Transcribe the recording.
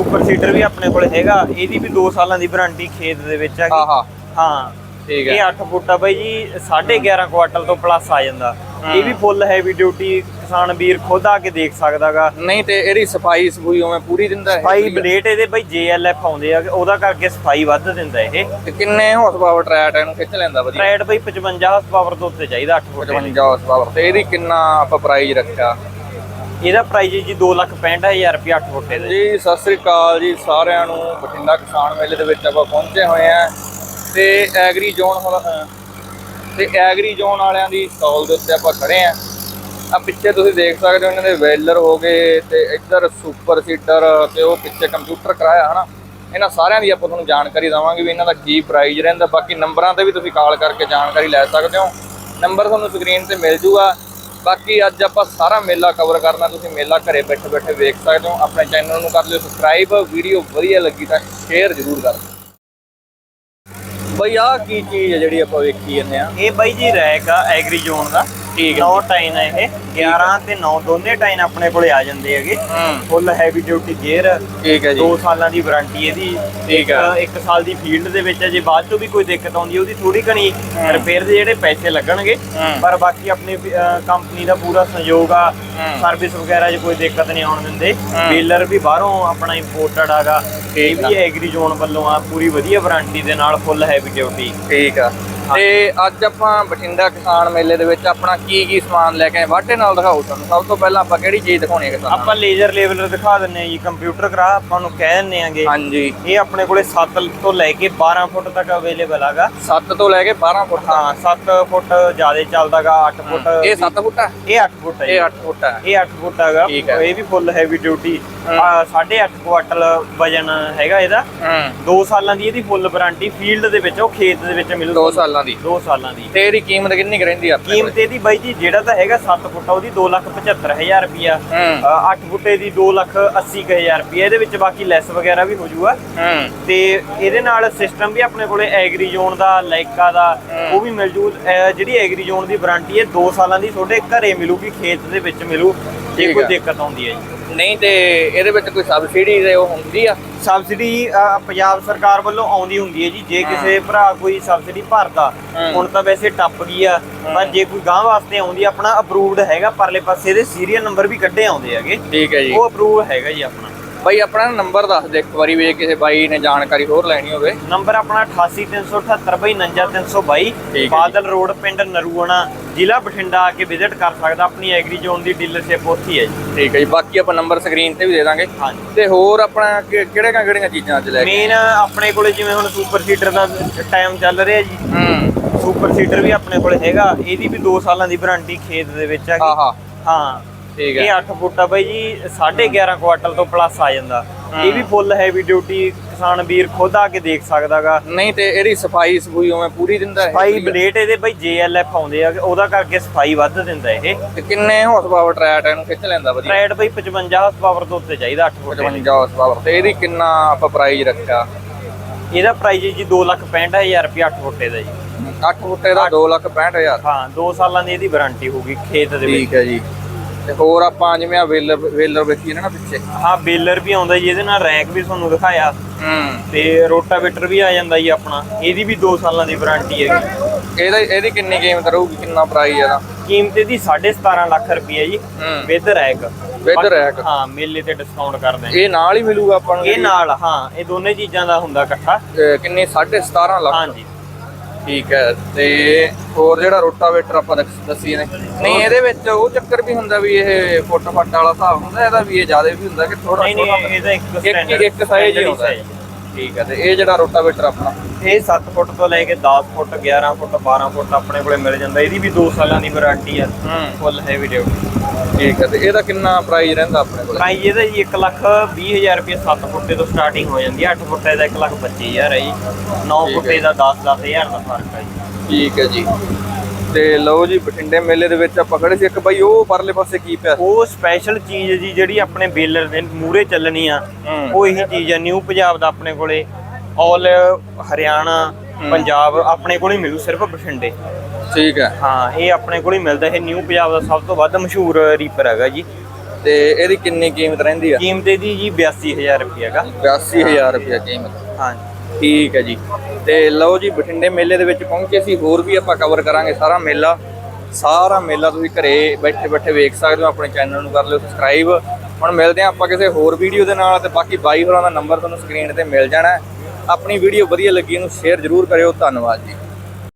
Super seeder ਵੀ ਆਪਣੇ ਕੋਲ ਹੈਗਾ। ਇਹਦੀ ਵੀ 2 ਸਾਲਾਂ ਦੀ ਵਾਰੰਟੀ ਖੇਤ ਦੇ ਵਿੱਚ ਹੈਗੀ ਆਹਾ। ਹਾਂ। ਠੀਕ ਇਹ ਹੈ 8 ਫੁੱਟ ਆ ਬਾਈ ਜੀ 11.5 ਕੁਆਟਲ ਤੋਂ ਪਲੱਸ ਆ ਜਾਂਦਾ। ਇਹ ਵੀ ਫੁੱਲ ਹੈਵੀ ਡਿਊਟੀ ਕਿਸਾਨ ਵੀਰ ਖੁਦ ਆ ਕੇ ਦੇਖ ਸਕਦਾਗਾ। ਨਹੀਂ ਤੇ ਇਹਦੀ ਸਫ਼ਾਈ ਸਫੂਈ ਉਵੇਂ ਪੂਰੀ ਦਿੰਦਾ ਹੈ ਸਫ਼ਾਈ ਬਲੇਟ ਇਹਦੇ ਬਾਈ JLF ਆਉਂਦੇ ਆ ਉਹਦਾ ਕਰਕੇ ਸਫ਼ਾਈ ਵੱਧ ਦਿੰਦਾ ਇਹ। ਤੇ ਕਿੰਨੇ ਹਾਰਸ ਪਾਵਰ ਟਰੈਟ ਇਹਨੂੰ ਖਿੱਚ ਲੈਂਦਾ ਵਧੀਆ? ਟਰੈਡ ਬਾਈ 55 ਹਾਰਸ ਪਾਵਰ ਤੋਂ ਉੱਤੇ ਚਾਹੀਦਾ 8 ਫੁੱਟ 55 ਹਾਰਸ ਪਾਵਰ ਤੇ ਇਹਦੀ ਕਿੰਨਾ ਆਪਾਂ ਪ੍ਰਾਈਸ ਰੱਖਿਆ? ਇਹਦਾ ਪ੍ਰਾਈਸ ਜੀ 265000 ਰੁਪਏ 8 ਫੁੱਟ ਦੇ ਜੀ। ਸਤਿ ਸ੍ਰੀ ਅਕਾਲ ਜੀ ਸਾਰਿਆਂ ਨੂੰ। ਬਠਿੰਡਾ ਕਿਸਾਨ ਮੇਲੇ ਦੇ ਵਿੱਚ ਆਪਾਂ ਪਹੁੰਚੇ ਹੋਏ ਆ। ਤੇ ਐਗਰੀ ਜ਼ੋਨ ਵਾਲਾ- ਤੇ ਐਗਰੀ ਜ਼ੋਨ ਵਾਲਿਆਂ ਦੀ ਸਟਾਲ ਦੇ ਉੱਤੇ ਆਪਾਂ ਖੜੇ ਆ। ਆ ਪਿੱਛੇ ਤੁਸੀਂ ਦੇਖ ਸਕਦੇ ਹੋ, ਇਹਨਾਂ ਦੇ ਵੈਲਰ ਹੋ ਗਏ, ਤੇ ਇੱਧਰ ਸੁਪਰ ਸੀਟਰ ਤੇ ਉਹ ਪਿੱਛੇ ਕੰਪਿਊਟਰ ਕਰਾਇਆ, ਹਨਾ। ਇਹਨਾਂ ਸਾਰਿਆਂ ਦੀ ਆਪਾਂ ਤੁਹਾਨੂੰ ਜਾਣਕਾਰੀ ਦਵਾਂਗੇ ਵੀ ਇਹਨਾਂ ਦਾ ਕੀ ਪ੍ਰਾਈਸ ਰਹਿੰਦਾ। ਬਾਕੀ ਨੰਬਰਾਂ ਤੇ ਵੀ ਤੁਸੀਂ ਕਾਲ ਕਰਕੇ ਜਾਣਕਾਰੀ ਲੈ ਸਕਦੇ ਹੋ। ਨੰਬਰ ਤੁਹਾਨੂੰ ਸਕਰੀਨ ਤੇ ਮਿਲ ਜੂਗਾ। ਬਾਕੀ ਅੱਜ ਆਪਾਂ ਸਾਰਾ ਮੇਲਾ ਕਵਰ ਕਰਨਾ, ਤੁਸੀਂ ਮੇਲਾ ਘਰੇ ਬੈਠੇ ਬੈਠੇ ਵੇਖ ਸਕਦੇ ਹੋ। ਆਪਣੇ ਚੈਨਲ ਨੂੰ ਕਰ ਲਿਓ ਸਬਸਕ੍ਰਾਈਬ ਵੀਡੀਓ ਵਧੀਆ ਲੱਗੀ ਤਾਂ ਸ਼ੇਅਰ ਜ਼ਰੂਰ ਕਰ। ਦਿਓ ਬਈ ਆਹ ਕੀ ਚੀਜ਼ ਹੈ ਜਿਹੜੀ ਆਪਾਂ ਵੇਖੀ ਜਾਂਦੇ ਆ ਇਹ ਬਾਈ ਜੀ ਰੈਕ ਆ, ਐਗਰੀ ਜ਼ੋਨ ਦਾ। ਠੀਕ ਹੈ 9 ਟਾਈਨ ਆ ਇਹ 11 ਤੇ 9 ਦੋਨੇ ਟਾਈਨ ਆਪਣੇ ਕੋਲੇ ਆ ਜਾਂਦੇ ਹੈਗੇ ਹੂੰ ਫੁੱਲ ਹੈਵੀ ਡਿਊਟੀ ਗੇਅਰ ਠੀਕ ਹੈ ਜੀ 2 ਸਾਲਾਂ ਦੀ ਵਾਰੰਟੀ ਇਹਦੀ ਠੀਕ ਆ। 1 ਸਾਲ ਦੀ ਫੀਲਡ ਦੇ ਵਿੱਚ ਹੈ, ਜੇ ਬਾਅਦ ਚੋਂ ਵੀ ਕੋਈ ਦਿੱਕਤ ਆਉਂਦੀ ਹੈ ਉਹਦੀ ਥੋੜੀ ਘਣੀ ਰਿਪੇਅਰ ਦੇ ਜਿਹੜੇ ਪੈਸੇ ਲੱਗਣਗੇ ਹੂੰ। ਪਰ ਬਾਕੀ ਆਪਣੀ ਕੰਪਨੀ ਦਾ ਪੂਰਾ ਸਹਿਯੋਗ ਆ ਹੂੰ। ਸਰਵਿਸ ਵਗੈਰਾ 'ਚ ਕੋਈ ਦਿੱਕਤ ਨਹੀਂ ਆਉਣ ਦਿੰਦੇ ਹੂੰ। ਡੀਲਰ ਵੀ ਬਾਹਰੋਂ ਆਪਣਾ ਇੰਪੋਰਟਡ ਆਗਾ ਇਹ। ਵੀ ਐਗਰੀ ਜ਼ੋਨ ਵੱਲੋਂ ਆ ਪੂਰੀ ਵਧੀਆ ਵਾਰੰਟੀ ਦੇ ਨਾਲ ਫੁੱਲ ਹੈਵੀ ਡਿਊਟੀ ਠੀਕ ਆ ਤੇ ਅੱਜ ਆਪਾਂ ਬਠਿੰਡਾ ਕਿਸਾਨ ਮੇਲੇ ਦੇ ਵਿੱਚ ਆਪਣਾ ਕੀ ਕੀ ਸਮਾਨ ਲੈ ਕੇ ਆਏ ਵਾਢੇ ਨਾਲ ਦਿਖਾਓ ਤੁਹਾਨੂੰ ਸਭ ਤੋਂ ਪਹਿਲਾਂ ਆਪਾਂ ਕਿਹੜੀ ਚੀਜ਼ ਦਿਖਾਉਣੀ ਹੈ ਕਿਸਾਨਾਂ ਆਪਾਂ ਲੇਜ਼ਰ ਲੈਵਲਰ ਦਿਖਾ ਦਿੰਨੇ ਆ ਜੀ ਕੰਪਿਊਟਰ ਕਰਾ ਆਪਾਂ ਨੂੰ ਕਹਿ ਦਿੰਨੇ ਆਂਗੇ? ਹਾਂਜੀ ਇਹ ਆਪਣੇ ਕੋਲੇ 7 ਤੋਂ ਲੈ ਕੇ 12 ਫੁੱਟ ਤੱਕ ਅਵੇਲੇਬਲ ਆਗਾ 7 ਤੋਂ ਲੈ ਕੇ 12 ਫੁੱਟ। ਹਾਂ 7 ਫੁੱਟ ਜ਼ਿਆਦਾ ਚੱਲਦਾਗਾ 8 ਫੁੱਟ ਇਹ 7 ਫੁੱਟ ਆ ਇਹ 8 ਫੁੱਟ ਹੈ। ਇਹ 8 ਫੁੱਟ ਆ ਇਹ 8 ਫੁੱਟ ਹੈਗਾ ਹੈ। ਇਹ ਵੀ ਫੁੱਲ ਹੈਵੀ ਡਿਊਟੀ। 8.5 ਕੁਆਟਲ ਵਜਨ ਹੈਗਾ ਇਹਦਾ। ਹੂੰ। 2 ਸਾਲਾਂ ਦੀ ਇਹਦੀ ਫੁੱਲ ਵਾਰੰਟੀ ਫੀਲਡ ਦੇ ਵਿੱਚ ਉਹ ਖੇਤ ਦੇ ਵਿੱਚ ਮਿਲੂ 2 ਸਾਲਾਂ ਦੀ। 2 ਸਾਲਾਂ ਦੀ। ਤੇ ਇਹਦੀ ਕੀਮਤ ਕਿੰਨੀ ਕੁ ਰਹਿੰਦੀ ਆ ਕੀਮਤ ਇਹਦੀ ਬਾਈ ਜੀ ਜਿਹੜਾ ਤਾਂ ਹੈਗਾ 7 ਫੁੱਟ ਉਹਦੀ 275000 ਰੁਪਿਆ ਹੂੰ। 8 ਫੁੱਟੇ ਦੀ 280000 ਰੁਪਿਆ ਇਹਦੇ ਵਿੱਚ ਬਾਕੀ ਲੈਸ ਵਗੈਰਾ ਵੀ ਹੋ ਜਾਊਗਾ ਹੂੰ। ਤੇ ਇਹਦੇ ਨਾਲ ਸਿਸਟਮ ਵੀ ਆਪਣੇ ਕੋਲੇ ਐਗਰੀ ਜ਼ੋਨ ਦਾ ਲਾਈਕਾ ਦਾ ਉਹ ਵੀ ਮਿਲ ਜੂ। ਅਹ ਜਿਹੜੀ ਐਗਰੀ ਜ਼ੋਨ ਦੀ ਵਾਰੰਟੀ ਹੈ 2 ਸਾਲਾਂ ਦੀ ਤੁਹਾਡੇ ਘਰੇ ਮਿਲੂਗੀ ਖੇਤ ਦੇ ਵਿੱਚ ਮਿਲੂ। ਜੇ ਕੋਈ। ਦਿੱਕਤ ਆਉਂਦੀ ਹੈ ਜੀ। ਨਹੀਂ ਤੇ ਇਹਦੇ ਵਿੱਚ ਕੋਈ ਸਬਸਿਡੀ ਦੇ ਉਹ ਹੁੰਦੀ ਆ? ਸਬਸਿਡੀ ਅਹ, ਪੰਜਾਬ ਸਰਕਾਰ ਵੱਲੋਂ ਆਉਂਦੀ ਹੁੰਦੀ ਹੈ ਜੀ। ਜੇ ਕਿਸੇ ਭਰਾ ਕੋਈ ਸਬਸਿਡੀ ਭਰਦਾ। ਹੁਣ ਤਾਂ ਵੈਸੇ ਟੱਪ ਗਈ ਆ। ਪਰ ਜੇ ਕੋਈ ਗਾਂ ਵਾਸਤੇ ਆਉਂਦੀ ਆ, ਆਪਣਾ ਅਪਰੂਵਡ ਹੈਗਾ ਪਰਲੇ ਪਾਸੇ ਦੇ ਸੀਰੀਅਲ ਨੰਬਰ ਵੀ ਕੱਢੇ ਆਉਂਦੇ ਹੈਗੇ। ਠੀਕ ਹੈ ਜੀ। ਉਹ ਅਪਰੂਵ ਹੈਗਾ ਜੀ ਆਪਣਾ। ਬਾਈ ਆਪਣਾ ਨੰਬਰ ਦੱਸ ਦੇ ਇੱਕ ਵਾਰੀ ਵੀ ਜੇ ਕਿਸੇ ਬਾਈ ਨੇ ਜਾਣਕਾਰੀ ਹੋਰ ਲੈਣੀ ਹੋਵੇ। ਨੰਬਰ ਆਪਣਾ 88378 ਬਈ 99322 ਠੀਕ ਹੈ ਬਾਦਲ ਰੋਡ ਪਿੰਡ ਨਰੂਆਣਾ। ਜ਼ਿਲ੍ਹਾ ਬਠਿੰਡਾ ਆ ਕੇ ਵਿਜ਼ਿਟ ਕਰ ਸਕਦਾ ਆਪਣੀ ਐਗਰੀ ਜ਼ੋਨ ਦੀ ਡੀਲਰਸ਼ਿਪ ਉੱਥੇ ਹੀ ਹੈ ਜੀ। ਠੀਕ ਹੈ ਜੀ ਬਾਕੀ ਆਪਾਂ ਨੰਬਰ ਸਕਰੀਨ ਤੇ ਵੀ ਦੇ ਦਾਂਗੇ। ਹਾਂਜੀ। ਤੇ ਹੋਰ ਆਪਣਾ ਕਿ- ਕਿਹੜੀਆਂ ਚੀਜ਼ਾਂ ਅੱਜ ਲੈ ਕੇ ਮੇਨ ਆਪਣੇ ਕੋਲੇ ਜਿਵੇਂ ਹੁਣ ਸੁਪਰ ਸੀਡਰ ਦਾ ਟਾਈਮ ਚੱਲ ਰਿਹਾ ਜੀ। ਹੂੰ। ਸੁਪਰ ਸੀਡਰ ਵੀ ਆਪਣੇ ਕੋਲੇ ਹੈਗਾ। ਇਹਦੀ ਵੀ 2 ਸਾਲਾਂ ਦੀ ਵਾਰੰਟੀ ਖੇਤ ਦੇ ਵਿੱਚ ਹੈਗੀ ਆਹਾ। ਹਾਂ। ਠੀਕ ਇਹ ਹੈ 8 ਫੁੱਟ ਆ ਬਾਈ ਜੀ 11.5 ਕੁਆਟਲ ਤੋਂ ਪਲੱਸ ਆ ਜਾਂਦਾ। ਇਹ ਵੀ ਫੁੱਲ ਹੈਵੀ ਡਿਊਟੀ ਕਿਸਾਨ ਵੀਰ ਖੁਦ ਆ ਕੇ ਦੇਖ ਸਕਦਾਗਾ। ਨਹੀਂ ਤੇ ਇਹਦੀ ਸਫ਼ਾਈ ਸਫੂਈ ਉਵੇਂ ਪੂਰੀ ਦਿੰਦਾ ਹੈ? ਸਫ਼ਾਈ ਬਲੇਟ ਇਹਦੇ ਬਾਈ JLF ਆਉਂਦੇ ਆ ਉਹਦਾ ਕਰਕੇ ਸਫ਼ਾਈ ਵੱਧ ਦਿੰਦਾ ਇਹ। ਤੇ ਕਿੰਨੇ ਹਾਰਸ ਪਾਵਰ ਟਰੈਟ ਇਹਨੂੰ ਖਿੱਚ ਲੈਂਦਾ ਵਧੀਆ? ਟਰੈਡ ਬਾਈ 55 ਹਾਰਸ ਪਾਵਰ ਤੋਂ ਉੱਤੇ ਚਾਹੀਦਾ 8 ਫੁੱਟ 55 ਹਾਰਸ ਪਾਵਰ ਤੇ ਇਹਦੀ ਕਿੰਨਾ ਆਪਾਂ ਪ੍ਰਾਈਸ ਰੱਖਿਆ? ਇਹਦਾ ਪ੍ਰਾਈਸ ਜੀ 265000 ਰੁਪਏ 8 ਫੁੱਟੇ ਦਾ ਜੀ। 8 ਫੁੱਟੇ ਦਾ 265000 ਹਾਂ 2 ਸਾਲਾਂ ਦੀ ਇਹਦੀ ਵਾਰੰਟੀ ਹੋਊਗੀ ਖੇਤ ਦੇ ਵਿੱਚ। ਠੀਕ ਹੈ ਜੀ। ਤੇ ਹੋਰ ਆਪਾਂ ਜਿਵੇਂ ਆ ਵੇਲਰ ਵੇਲਰ ਵੇਖੀ ਨਾ ਪਿੱਛੇ। ਹਾਂ ਬੇਲਰ ਵੀ ਆਉਂਦਾ ਜੀ ਇਹਦੇ ਨਾਲ ਰੈਕ ਵੀ ਤੁਹਾਨੂੰ ਦਿਖਾਇਆ। ਹੂੰ। ਤੇ ਰੋਟਾਵੇਟਰ ਵੀ ਆ ਜਾਂਦਾ ਜੀ ਆਪਣਾ। ਇਹਦੀ ਵੀ 2 ਸਾਲਾਂ ਦੀ ਵਾਰੰਟੀ ਹੈਗੀ। ਇਹਦਾ ਇਹਦੀ ਕਿੰਨੀ ਕੀਮਤ ਰਹੂਗੀ ਕਿੰਨਾ ਪ੍ਰਾਈਸ ਇਹਦਾ? ਕੀਮਤ ਇਹਦੀ 17.5 ਲੱਖ ਰੁਪਏ ਜੀ ਹੂੰ। With rack With rack। ਹਾਂ ਮੇਲੇ ਤੇ ਡਿਸਕਾਊਂਟ ਕਰਦੇ ਆ ਇਹ ਨਾਲ ਹੀ ਮਿਲੂਗਾ ਆਪਾਂ ਨੂੰ? ਇਹ ਨਾਲ ਹਾਂ ਇਹ ਦੋਨੇ ਚੀਜ਼ਾਂ ਦਾ ਹੁੰਦਾ ਇਕੱਠਾ। ਇਹ ਕਿੰਨੀ? 17.5 ਲੱਖ? ਹਾਂਜੀ। ਠੀਕ ਹੈ ਤੇ ਹੋਰ ਜਿਹੜਾ ਰੋਟਾਵੇਟਰ ਆਪਾਂ ਦੱਸ- ਦੱਸੀ ਨੇ। ਨਹੀਂ ਇਹਦੇ ਵਿੱਚ ਉਹ ਚੱਕਰ ਵੀ ਹੁੰਦਾ ਵੀ ਇਹ ਫੁੱਟ ਫੱਟ ਵਾਲਾ ਹਿਸਾਬ ਹੁੰਦਾ ਇਹਦਾ ਵੀ ਇਹ ਜ਼ਿਆਦਾ ਵੀ ਹੁੰਦਾ ਕਿ ਥੋੜਾ ਨਹੀਂ ਨਹੀਂ ਇਹਦਾ ਇੱਕ ਇੱਕ ਇੱਕ ਸਾਈਜ਼ ਹੀ ਹੁੰਦਾ। ਹੈ। ਠੀਕ ਹੈ ਤੇ ਇਹ ਜਿਹੜਾ ਰੋਟਾਵੇਟਰ ਆਪਣਾ? ਇਹ 7 ਫੁੱਟ ਤੋਂ ਲੈ ਕੇ 10 ਫੁੱਟ 11 ਫੁੱਟ 12 ਫੁੱਟ ਆਪਣੇ ਕੋਲੇ ਮਿਲ ਜਾਂਦਾ। ਇਹਦੀ ਵੀ 2 ਸਾਲਾਂ ਦੀ ਵਾਰੰਟੀ ਹੂੰ। ਫੁੱਲ ਹੈਵੀ ਡਿਊਟੀ ਠੀਕ ਹੈ ਤੇ ਇਹਦਾ ਕਿੰਨਾ ਪ੍ਰਾਈਸ ਰਹਿੰਦਾ ਆਪਣੇ ਕੋਲ? ਪ੍ਰਾਈਸ ਇਹਦਾ ਜੀ 1 ਲੱਖ 20000 ਰੁਪਏ 7 ਫੁੱਟੇ ਤੋਂ ਸਟਾਰਟਿੰਗ ਹੋ ਜਾਂਦੀ ਹੈ 8 ਫੁੱਟੇ ਦਾ 1 ਲੱਖ 25000 ਹੈ ਜੀ। 9 ਠੀਕ ਹੈ। ਫੁੱਟੇ ਦਾ 10 10000 ਦਾ ਫ਼ਰਕ ਹੈ ਜੀ। ਠੀਕ ਹੈ ਜੀ। ਤੇ ਲਓ ਜੀ ਬਠਿੰਡੇ ਮੇਲੇ ਦੇ ਵਿੱਚ ਆਪਾਂ ਖੜੇ ਸੀ। ਇੱਕ ਬਾਈ ਉਹ ਪਰਲੇ ਪਾਸੇ ਕੀ ਪਿਆ? ਉਹ ਸਪੈਸ਼ਲ ਚੀਜ਼ ਜੀ ਜਿਹੜੀ ਆਪਣੇ ਬੇਲਰ ਦੇ ਮੂਰੇ ਚੱਲਣੀ ਆ। ਉਹ ਇਹੀ ਚੀਜ਼ ਹੈ ਨਿਊ ਪੰਜਾਬ ਦਾ ਆਪਣੇ ਕੋਲੇ। ਆਲ ਹਰਿਆਣਾ ਪੰਜਾਬ ਆਪਣੇ ਕੋਲ ਹੀ ਮਿਲੂ ਸਿਰਫ ਬਠਿੰਡੇ। ਠੀਕ ਹੈ। ਹਾਂ ਇਹ ਆਪਣੇ ਕੋਲ ਹੀ ਮਿਲਦਾ ਇਹ ਨਿਊ ਪੰਜਾਬ ਦਾ ਸਭ ਤੋਂ ਵੱਧ ਮਸ਼ਹੂਰ ਰੀਪਰ ਹੈਗਾ ਜੀ। ਤੇ ਇਹਦੀ ਕਿੰਨੀ ਕੀਮਤ ਰਹਿੰਦੀ ਆ? ਕੀਮਤ ਇਹਦੀ ਜੀ 82000 ਰੁਪਏ ਹੈਗਾ। 82000 ਰੁਪਏ ਕੀਮਤ। ਹਾਂਜੀ ਠੀਕ ਹੈ ਜੀ। ਤੇ ਲਓ ਜੀ, ਬਠਿੰਡੇ ਮੇਲੇ ਦੇ ਵਿੱਚ ਪਹੁੰਚੇ ਸੀ, ਹੋਰ ਵੀ ਆਪਾਂ ਕਵਰ ਕਰਾਂਗੇ ਸਾਰਾ ਮੇਲਾ। ਸਾਰਾ ਮੇਲਾ ਤੁਸੀਂ ਘਰੇ ਬੈਠੇ ਬੈਠੇ ਵੇਖ ਸਕਦੇ ਹੋ, ਆਪਣੇ ਚੈਨਲ ਨੂੰ ਕਰ ਲਿਓ ਸਬਸਕ੍ਰਾਈਬ ਹੁਣ ਮਿਲਦੇ ਹਾਂ ਆਪਾਂ ਕਿਸੇ ਹੋਰ ਵੀਡੀਓ ਦੇ ਨਾਲ ਤੇ ਬਾਕੀ ਬਾਈ ਹੋਰਾਂ ਦਾ ਨੰਬਰ ਤੁਹਾਨੂੰ ਸਕਰੀਨ ਤੇ ਮਿਲ ਜਾਣਾ ਆਪਣੀ ਵੀਡੀਓ ਵਧੀਆ ਲੱਗੀ, ਇਹਨੂੰ ਸ਼ੇਅਰ ਜ਼ਰੂਰ ਕਰਿਓ। ਧੰਨਵਾਦ ਜੀ।